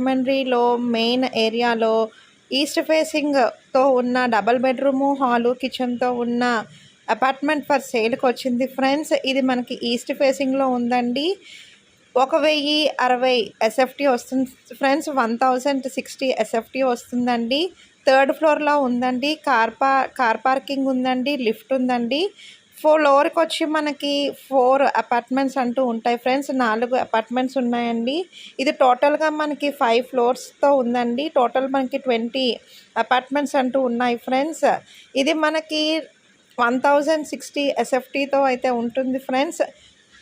రాజమండ్రిలో మెయిన్ ఏరియాలో ఈస్ట్ ఫేసింగ్తో ఉన్న డబల్ బెడ్రూము హాలు కిచెన్తో ఉన్న అపార్ట్మెంట్ ఫర్ సేల్కి వచ్చింది. ఫ్రెండ్స్ ఇది మనకి ఈస్ట్ ఫేసింగ్లో ఉందండి. ఒక వెయ్యి అరవై ఎస్ఎఫ్టీ వస్తుంది. Friends one thousand sixty SFT వస్తుందండి. థర్డ్ ఫ్లోర్లో ఉందండి. కార్ పా కార్ పార్కింగ్ ఉందండి. లిఫ్ట్ ఉందండి. ఫ్లోర్కి వచ్చి మనకి ఫోర్ అపార్ట్మెంట్స్ అంటూ ఉంటాయి. ఫ్రెండ్స్ నాలుగు అపార్ట్మెంట్స్ ఉన్నాయండి. ఇది టోటల్గా మనకి ఫైవ్ ఫ్లోర్స్తో ఉందండి. టోటల్ మనకి ట్వంటీ అపార్ట్మెంట్స్ అంటూ ఉన్నాయి ఫ్రెండ్స్ ఇది మనకి వన్ థౌజండ్ సిక్స్టీ ఎస్ఎఫ్టీతో అయితే ఉంటుంది ఫ్రెండ్స్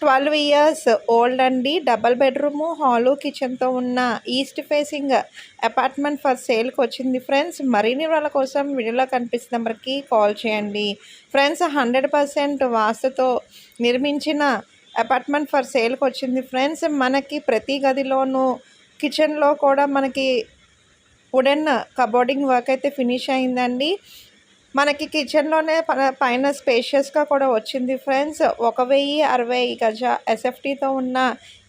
ట్వెల్వ్ ఇయర్స్ ఓల్డ్ అండి. డబల్ బెడ్రూము హాలు కిచెన్తో ఉన్న ఈస్ట్ ఫేసింగ్ అపార్ట్మెంట్ ఫర్ సేల్కి వచ్చింది. ఫ్రెండ్స్ మరిన్ని వాళ్ళ కోసం వీడియోలో కనిపిస్తున్న నెంబర్కి కాల్ చేయండి. ఫ్రెండ్స్ హండ్రెడ్ పర్సెంట్ వాస్తుతో నిర్మించిన అపార్ట్మెంట్ ఫర్ సేల్కి వచ్చింది. ఫ్రెండ్స్ మనకి ప్రతి గదిలోనూ కిచెన్లో కూడా మనకి వుడెన్ కబోర్డింగ్ వర్క్ అయితే ఫినిష్ అయిందండి. మనకి కిచెన్లోనే పైన స్పేషియస్గా కూడా వచ్చింది ఫ్రెండ్స్. ఒక వెయ్యి అరవై గజ ఎస్ఎఫ్టీతో ఉన్న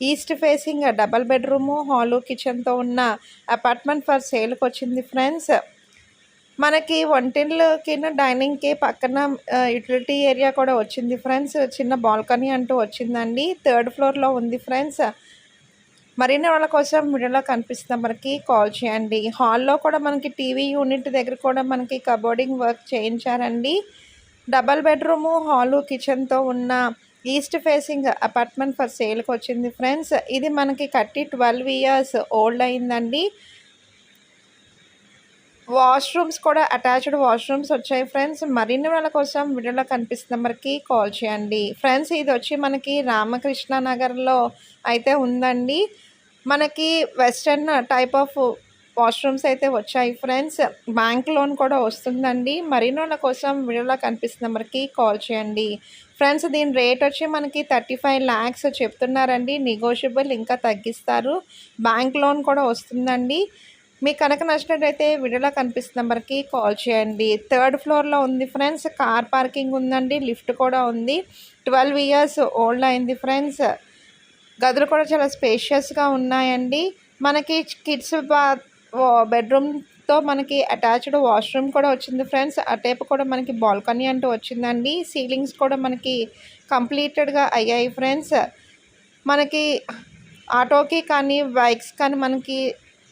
east facing double bedroom hall కిచెన్తో ఉన్న అపార్ట్మెంట్ ఫర్ సేల్కి వచ్చింది ఫ్రెండ్స్. మనకి వంటిల్లుకి డైనింగ్కి పక్కన యూటిలిటీ ఏరియా కూడా వచ్చింది ఫ్రెండ్స్. చిన్న బాల్కనీ అంటూ వచ్చిందండి. థర్డ్ ఫ్లోర్లో ఉంది ఫ్రెండ్స్. మరిన్ని వాళ్ళ కోసం వీడియోలో కనిపిస్తున్న మనకి కాల్ చేయండి. హాల్లో కూడా మనకి టీవీ యూనిట్ దగ్గర కూడా మనకి కబోర్డింగ్ వర్క్ చేయించారండి. డబల్ బెడ్రూము హాలు కిచెన్తో ఉన్న ఈస్ట్ ఫేసింగ్ అపార్ట్మెంట్ ఫర్ సేల్కి వచ్చింది ఫ్రెండ్స్. ఇది మనకి కట్టి ట్వెల్వ్ ఇయర్స్ ఓల్డ్ అయిందండి. వాష్రూమ్స్ కూడా అటాచ్డ్ వాష్రూమ్స్ వచ్చాయి ఫ్రెండ్స్. మరిన్ని వాళ్ళ కోసం వీడియోలో కనిపిస్తున్న నెంబర్కి కాల్ చేయండి. ఫ్రెండ్స్ ఇది వచ్చి మనకి రామకృష్ణ నగర్లో అయితే ఉందండి. మనకి వెస్టర్న్ టైప్ ఆఫ్ వాష్రూమ్స్ అయితే వచ్చాయి ఫ్రెండ్స్. బ్యాంక్ లోన్ కూడా వస్తుందండి. మరినోళ్ళ కోసం వీడియోలో కనిపిస్తున్న నెంబర్కి కాల్ చేయండి. ఫ్రెండ్స్ దీని రేట్ వచ్చి మనకి థర్టీ ఫైవ్ ల్యాక్స్ చెప్తున్నారండి. నెగోషియబుల్ ఇంకా తగ్గిస్తారు. బ్యాంక్ లోన్ కూడా వస్తుందండి. మీకు కనుక నచ్చినట్టయితే వీడియోలో కనిపిస్తున్న నెంబర్కి కాల్ చేయండి. థర్డ్ ఫ్లోర్లో ఉంది ఫ్రెండ్స్. కార్ పార్కింగ్ ఉందండి. లిఫ్ట్ కూడా ఉంది. ట్వెల్వ్ ఇయర్స్ ఓల్డ్ అయింది ఫ్రెండ్స్. గదులు కూడా చాలా స్పేషియస్గా ఉన్నాయండి. మనకి కిడ్స్ బా బెడ్రూమ్తో మనకి అటాచ్డ్ వాష్రూమ్ కూడా వచ్చింది ఫ్రెండ్స్ అటేపు కూడా మనకి బాల్కనీ అంటూ వచ్చిందండి. సీలింగ్స్ కూడా మనకి కంప్లీటెడ్గా అయ్యాయి ఫ్రెండ్స్ మనకి ఆటోకి కానీ బైక్స్ కానీ మనకి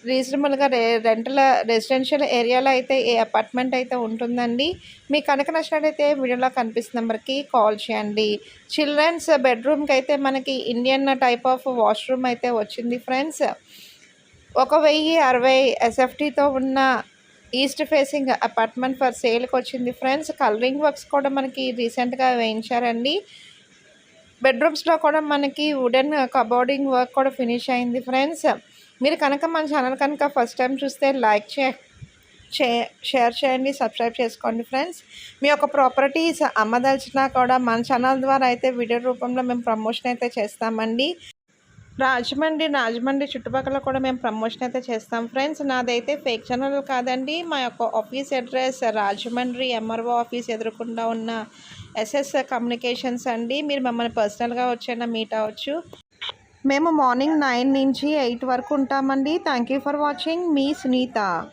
రీజనబుల్గా రే రెంటల్ రెసిడెన్షియల్ ఏరియాలో అయితే ఏ అపార్ట్మెంట్ అయితే ఉంటుందండి మీకు కనుక నచ్చినట్టయితే వీడియోలో కనిపిస్తున్న నెంబర్కి కాల్ చేయండి. చిల్డ్రన్స్ బెడ్రూమ్కి అయితే మనకి ఇండియన్ టైప్ ఆఫ్ వాష్రూమ్ అయితే వచ్చింది ఫ్రెండ్స్. ఒక వెయ్యి అరవై ఎస్ఎఫ్టీతో ఉన్న ఈస్ట్ ఫేసింగ్ అపార్ట్మెంట్ ఫర్ సేల్కి వచ్చింది ఫ్రెండ్స్. కలరింగ్ వర్క్స్ కూడా మనకి రీసెంట్గా వేయించారండి. బెడ్రూమ్స్లో కూడా మనకి వుడెన్ కబోర్డింగ్ వర్క్ కూడా ఫినిష్ అయింది ఫ్రెండ్స్. మీరు కనుక మన ఛానల్ కనుక ఫస్ట్ టైం చూస్తే లైక్ చే షేర్ చేయండి సబ్స్క్రైబ్ చేసుకోండి ఫ్రెండ్స్ మీ యొక్క ప్రాపర్టీస్ అమ్మదలిచినా కూడా మన ఛానల్ ద్వారా అయితే వీడియో రూపంలో మేము ప్రమోషన్ అయితే చేస్తామండి. రాజమండ్రి రాజమండ్రి చుట్టుపక్కల కూడా మేము ప్రమోషన్ అయితే చేస్తాం ఫ్రెండ్స్ నాదైతే ఫేక్ ఛానల్ కాదండి. మా యొక్క office address Rajahmundry MRO office ఎదురుకుండా ఉన్న ఎస్ఎస్ కమ్యూనికేషన్స్ అండి. మీరు మమ్మల్ని పర్సనల్గా వచ్చైనా మీట్ అవ్వచ్చు. మేము మార్నింగ్ నైన్ నుంచి ఎయిట్ వరకు ఉంటామండి. Thank you for watching. Me Sunitha.